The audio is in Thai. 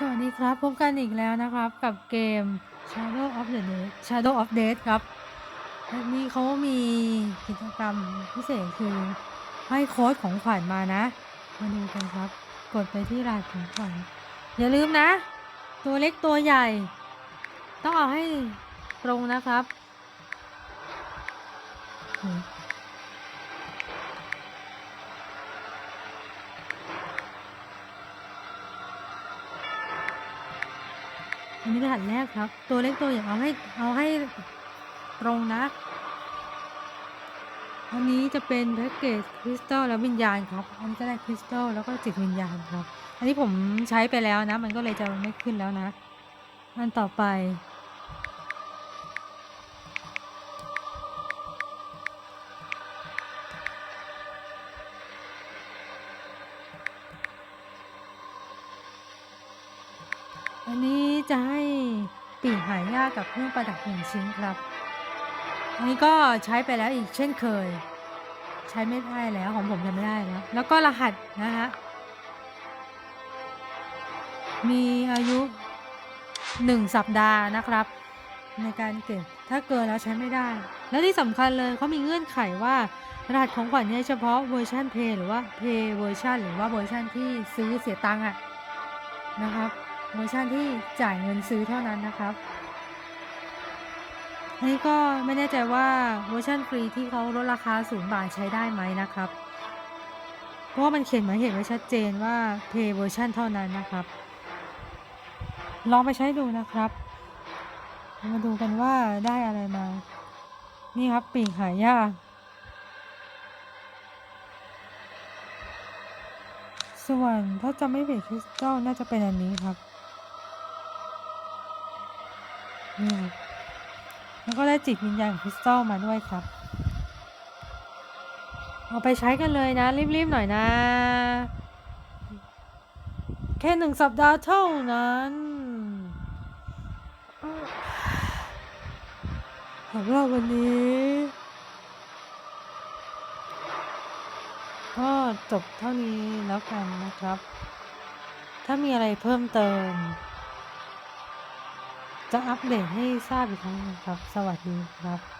สวัสดีครับ พบกันอีกแล้วนะครับกับเกม Shadow of the Dead Shadow of Death ครับและนี่เขามีกิจกรรมพิเศษคือให้โค้ดของขวัญมานะ มาดูกันครับ กดไปที่รหัสของขวัญอย่าลืมนะ ตัวเล็กตัวใหญ่ ต้องเอาให้ตรงนะครับ อันนี้รหัสแรกครับ ตัวเล็กตัวใหญ่เอาให้เอาให้ตรงนะ อันนี้จะเป็นแพ็กเกจคริสตัลและวิญญาณครับ อันนี้ก็ได้คริสตัลแล้วก็จิตวิญญาณครับ อันนี้ผมใช้ไปแล้วนะ มันก็เลยจะไม่ขึ้นแล้วนะ อันต่อไป อันนี้จะให้ปีกหายากกับเครื่องประดับหนึ่งชิ้นครับ อันนี้ก็ใช้ไปแล้วอีกเช่นเคย ใช้ไม่ได้แล้วของผมจะไม่ได้แล้วแล้วก็รหัสนะฮะมีอายุหนึ่งสัปดาห์นะครับ ในการเก็บถ้าเกินแล้วใช้ไม่ได้ และที่สำคัญเลยเขามีเงื่อนไขว่ารหัสของขวัญเนี่ยเฉพาะเวอร์ชันเพย์หรือว่าเพย์เวอร์ชันหรือว่าเวอร์ชันที่ซื้อเสียตังค์อะนะครับ เวอร์ชันที่จ่ายเงินซื้อเท่านั้นนะครับอันนี้ก็ไม่แน่ใจว่าเวอร์ชันฟรีที่เขาลดราคาศูนย์บาทใช้ได้ไหมนะครับ เพราะว่ามันเขียนมาเหตุไว้ชัดเจนว่า Pay เวอร์ชันเท่านั้นนะครับ ลองไปใช้ดูนะครับ มาดูกันว่าได้อะไรมา นี่ครับปีกหายากส่วนถ้าจะไม่ผิดคริสตัลน่าจะเป็นอันนี้ครับ แล้วก็ได้จิตวิญญาณคริสตัลมาด้วยครับ เอาไปใช้กันเลยนะ รีบๆหน่อยนะ แค่หนึ่งสัปดาห์เท่านั้นสำหรับวันนี้ก็จบเท่านี้แล้วกันนะครับ ถ้ามีอะไรเพิ่มเติม จะอัปเดตให้ทราบอีกครั้งนึงครับ สวัสดีครับ